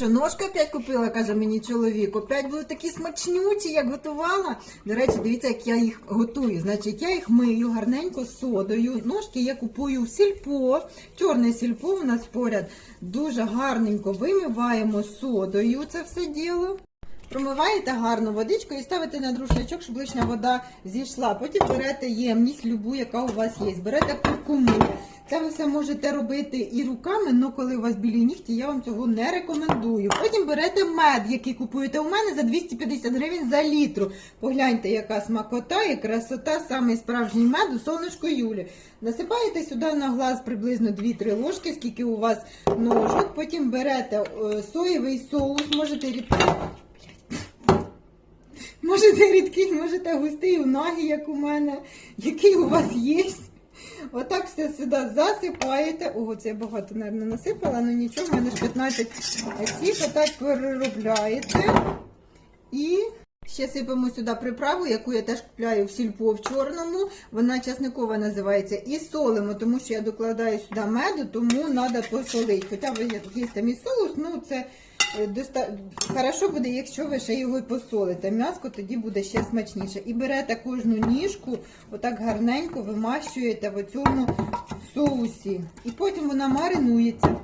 Що, ножку опять купила, каже мені чоловік. Опять були такі смачнючі, як готувала. До речі, дивіться, як я їх готую. Значить, я їх мию гарненько содою. Ножки я купую в сільпо. Чорне сільпо у нас поряд. Дуже гарненько вимиваємо содою це все діло. Промиваєте гарно водичкою і ставите на друшнячок, щоб лишня вода зійшла. Потім берете ємність, любу, яка у вас є. Берете куркуму. Це ви все можете робити і руками, але коли у вас білі нігті, я вам цього не рекомендую. Потім берете мед, який купуєте у мене за 250 гривень за літру. Погляньте, яка смакота і красота, саме справжній мед у сонечко Юлі. Насипаєте сюди на глаз приблизно 2-3 ложки, скільки у вас ножок. Потім берете е, соєвий соус, можете рідкий. Можете рідкий, можете густий у нагі, як у мене, який у вас є. Отак все сюди засипаєте. Ого, це я багато, мабуть, насипала, але нічого, в мене ж 15 цих, отак переробляєте. І ще сипемо сюди приправу, яку я теж купляю в сільпо в чорному. Вона часникова називається. І солимо, тому що я докладаю сюди меду, тому треба посолити. Хоча ви є там соус, ну це доста... хорошо буде, якщо ви ще його посолите. М'яско тоді буде ще смачніше. І берете кожну ніжку, отак гарненько вимащуєте в цьому соусі. І потім вона маринується.